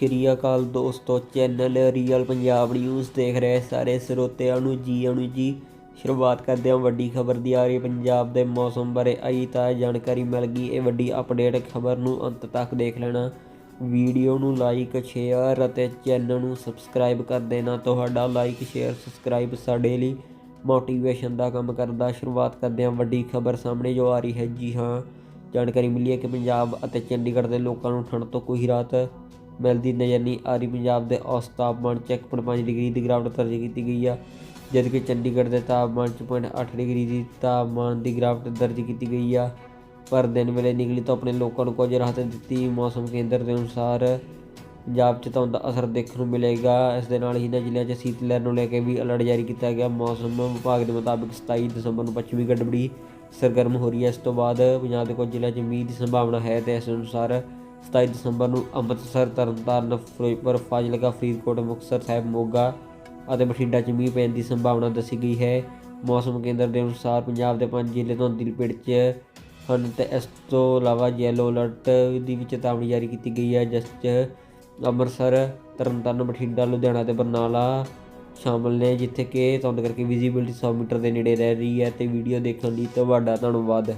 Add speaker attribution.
Speaker 1: ਸ਼੍ਰੀ ਅਕਾਲ ਦੋਸਤੋ channel real Punjab news ਦੇਖ ਰਹੇ ਸਾਰੇ ਸਰੋਤਿਆਂ ਨੂੰ ਜੀ ਆਇਆਂ ਜੀ। ਸ਼ੁਰੂਆਤ ਕਰਦੇ ਹਾਂ ਵੱਡੀ ਖਬਰ ਦੀ। ਆ ਰਹੀ ਹੈ ਪੰਜਾਬ ਦੇ ਮੌਸਮ ਬਾਰੇ। ਆਈ ਤਾਂ ਜਾਣਕਾਰੀ ਮਿਲ ਗਈ। ਇਹ ਵੱਡੀ ਅਪਡੇਟ ਖਬਰ ਨੂੰ ਅੰਤ ਤੱਕ ਦੇਖ ਲੈਣਾ। ਵੀਡੀਓ ਨੂੰ ਲਾਈਕ ਸ਼ੇਅਰ ਅਤੇ ਚੈਨਲ ਨੂੰ ਸਬਸਕ੍ਰਾਈਬ ਕਰ ਦੇਣਾ। ਤੁਹਾਡਾ ਲਾਈਕ ਸ਼ੇਅਰ ਸਬਸਕ੍ਰਾਈਬ ਸਾਡੇ ਲਈ ਮੋਟੀਵੇਸ਼ਨ ਦਾ ਕੰਮ ਕਰਦਾ। ਸ਼ੁਰੂਆਤ ਕਰਦੇ ਹਾਂ ਵੱਡੀ ਖਬਰ ਸਾਹਮਣੇ ਜੋ ਆ ਰਹੀ ਹੈ। ਜੀ ਹਾਂ, ਜਾਣਕਾਰੀ ਮਿਲੀ ਹੈ ਕਿ ਪੰਜਾਬ ਅਤੇ ਚੰਡੀਗੜ੍ਹ ਦੇ ਲੋਕਾਂ ਨੂੰ ਠੰਡ ਤੋਂ ਕੋਈ ਰਾਹਤ ਮਿਲਦੀ ਨਜ਼ਰ ਨਹੀਂ ਆ ਰਹੀ। ਪੰਜਾਬ ਦੇ ਔਸਤ ਤਾਪਮਾਨ 'ਚ 1.5 ਡਿਗਰੀ ਦੀ ਗਿਰਾਵਟ ਦਰਜ ਕੀਤੀ ਗਈ ਆ, ਜਦਕਿ ਚੰਡੀਗੜ੍ਹ ਦੇ ਤਾਪਮਾਨ 'ਚ 0.8 ਡਿਗਰੀ ਦੀ ਤਾਪਮਾਨ ਦੀ ਗਿਰਾਵਟ ਦਰਜ ਕੀਤੀ ਗਈ ਆ। ਪਰ ਦਿਨ ਵੇਲੇ ਨਿਕਲੀ ਤੋਂ ਆਪਣੇ ਲੋਕਾਂ ਨੂੰ ਕੁਝ ਰਾਹਤ ਦਿੱਤੀ। ਮੌਸਮ ਕੇਂਦਰ ਦੇ ਅਨੁਸਾਰ ਪੰਜਾਬ 'ਚ ਧੁੰਦ ਦਾ ਅਸਰ ਦੇਖਣ ਨੂੰ ਮਿਲੇਗਾ। ਇਸ ਦੇ ਨਾਲ ਹੀ ਇਹਨਾਂ ਜ਼ਿਲ੍ਹਿਆਂ 'ਚ ਸੀਤ ਲਹਿਰ ਨੂੰ ਲੈ ਕੇ ਵੀ ਅਲਰਟ ਜਾਰੀ ਕੀਤਾ ਗਿਆ। ਮੌਸਮ ਵਿਭਾਗ ਦੇ ਮੁਤਾਬਿਕ 27 ਦਸੰਬਰ ਨੂੰ ਪੱਛਮੀ ਗੜਬੜੀ ਸਰਗਰਮ ਹੋ ਰਹੀ ਹੈ। ਇਸ ਤੋਂ ਬਾਅਦ ਪੰਜਾਬ ਦੇ ਕੁਝ ਜ਼ਿਲ੍ਹਿਆਂ 'ਚ ਮੀਂਹ ਦੀ ਸੰਭਾਵਨਾ ਹੈ ਤੇ ਇਸ ਅਨੁਸਾਰ 27 ਦਸੰਬਰ ਨੂੰ ਅੰਮ੍ਰਿਤਸਰ, ਤਰਨਤਾਰਨ, ਫਿਰੋਜ਼ਪੁਰ, ਫਾਜ਼ਿਲਕਾ, ਫਰੀਦਕੋਟ, ਮੁਕਤਸਰ ਸਾਹਿਬ, ਮੋਗਾ ਅਤੇ ਬਠਿੰਡਾ 'ਚ ਮੀਂਹ ਪੈਣ ਦੀ ਸੰਭਾਵਨਾ ਦੱਸੀ ਗਈ ਹੈ। ਮੌਸਮ ਕੇਂਦਰ ਦੇ ਅਨੁਸਾਰ ਪੰਜਾਬ ਦੇ ਪੰਜ ਜ਼ਿਲ੍ਹੇ ਤੋਂ ਦਿਲ ਪੇਟ 'ਚ ਹਨ ਤੇ ਇਸ ਤੋਂ ਇਲਾਵਾ ਯੈਲੋ ਅਲਰਟ ਦੀ ਵੀ ਚੇਤਾਵਨੀ ਜਾਰੀ ਕੀਤੀ ਗਈ ਹੈ, ਜਿਸ 'ਚ ਅੰਮ੍ਰਿਤਸਰ, ਤਰਨਤਾਰਨ, ਬਠਿੰਡਾ, ਲੁਧਿਆਣਾ ਤੇ ਬਰਨਾਲਾ ਸ਼ਾਮਲ ਨੇ, ਜਿੱਥੇ ਕਿ, ਧੁੰਦ ਕਰਕੇ ਵਿਜ਼ਿਬਿਲਟੀ 100 ਮੀਟਰ ਦੇ ਨੇੜੇ ਰਹਿ ਰਹੀ ਹੈ ਤੇ ਵੀਡੀਓ ਦੇਖਣ ਲਈ ਤੁਹਾਡਾ ਧੰਨਵਾਦ।